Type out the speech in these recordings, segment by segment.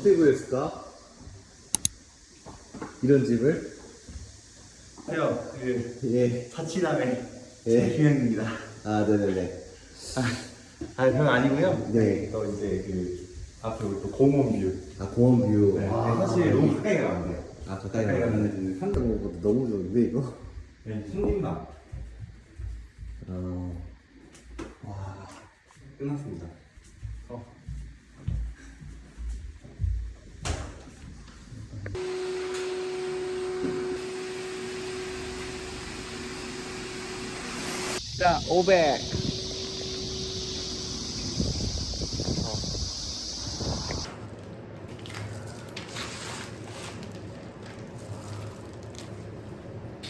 어떻게 구했을까? 이런 집을? 안녕하세요. 그 예. 자취남의 예. 최규현입니다. 아, 네네네. 아, 그건 아니고요. 네. 또 이제 그 앞에 우리 또 공원 뷰. 아, 공원 뷰. 네. 아, 사실 너무 가까이 가면 안 돼요. 아, 가까이 가까이 가면 한동 것도 너무 좋은데, 이거? 네, 손님만 어. 끝났습니다. 어. 자, 500.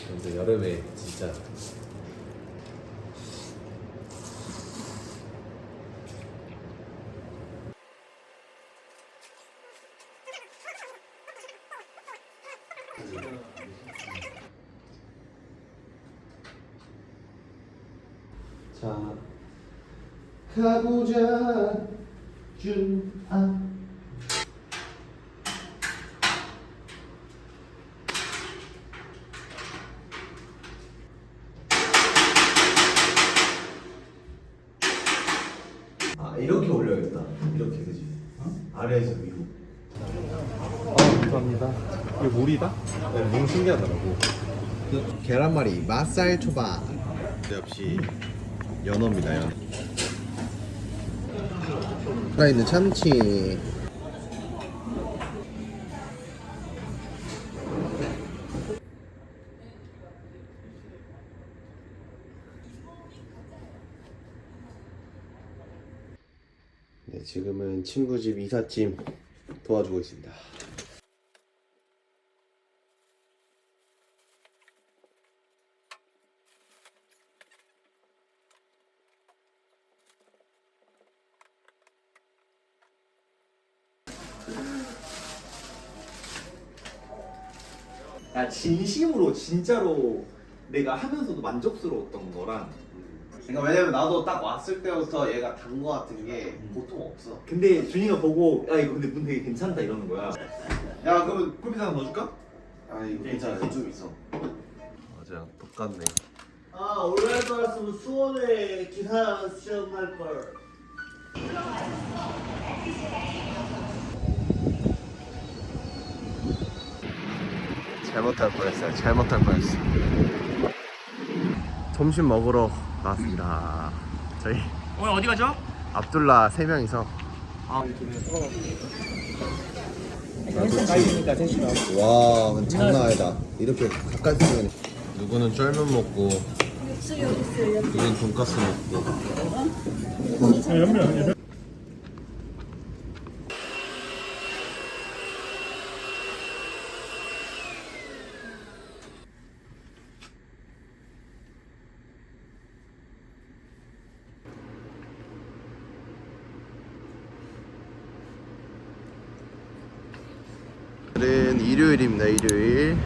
근데 여름에 진짜 자 가보자 준아. 아 이렇게 올려야겠다. 이렇게 그지? 아래에서 위로. 아 감사합니다. 이거 물이다? 네, 너무 신기하더라고. 계란말이 맛살 초밥. 역시 연어입니다 연어. 살아있는 참치. 네, 지금은 친구 집 이삿짐 도와주고 있습니다 야 진심으로 진짜로 내가 하면서도 만족스러웠던 거랑 그러니까 왜냐면 나도 딱 왔을 때부터 얘가 단 거 같은 게 보통 없어. 근데 준이가 보고 야 이거 근데 문 되게 괜찮다 이러는 거야. 야 그러면 꿀빛 하나 넣어줄까? 아 이거 괜찮아. 좀 있어. 맞아 똑같네. 아 올라갈 줄 알았으면 수원에 기사 시험 할걸 잘못할 뻔했어요. 잘못할 뻔했어 점심 먹으러 나왔습니다. 저희 오늘 어디 가죠? 압둘라 세 명이서. 와 장난 아니다. 이렇게 가까이 쓰면 누구는 쫄면 먹고 누구는 돈가스 먹고 오늘은 일요일입니다 일요일.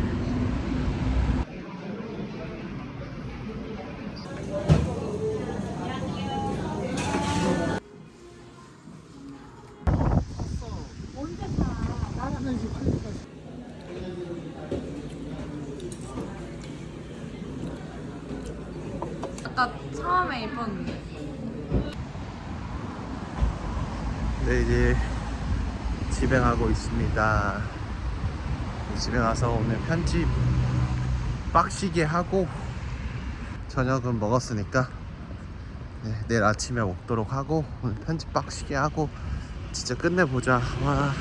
아까 처음에 입었는데 네 이제 집에 가고 있습니다 집에 가서 오늘 편집 빡시게 하고 저녁은 먹었으니까 네, 내일 아침에 먹도록 하고 오늘 편집 빡시게 하고 진짜 끝내보자. 와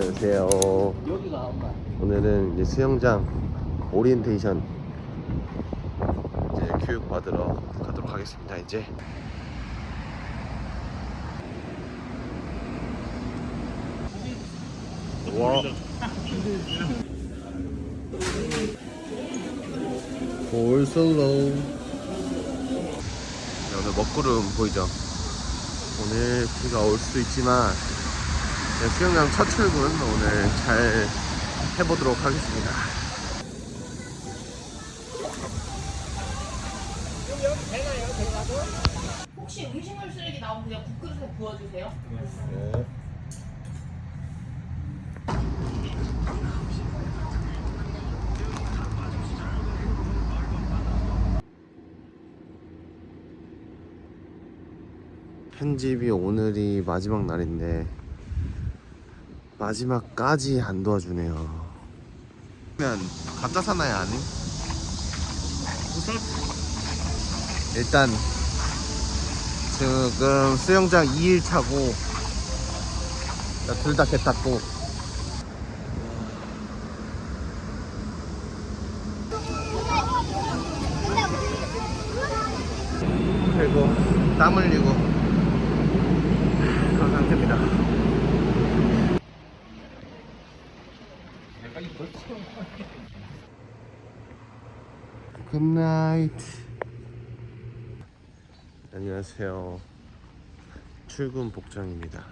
안녕하세요. 오늘은 이제 수영장 오리엔테이션 이제 교육 받으러 가도록 하겠습니다 이제. 와. 볼솔로. 오늘 먹구름 보이죠? 오늘 비가 올 수도 있지만 네, 수영장 첫 출근 오늘 잘 해보도록 하겠습니다. 혹시 음식물 쓰레기 나오면 그냥 국그릇에 부어주세요. 편집이 오늘이 마지막 날인데 마지막까지 안 도와주네요. 그러면 갖다 사나요 아니? 일단 지금 수영장 2일 차고 둘 다 개 탔고 그리고 땀 흘리고 그런 상태입니다. 굿나잇. 안녕하세요. 출근 복장입니다.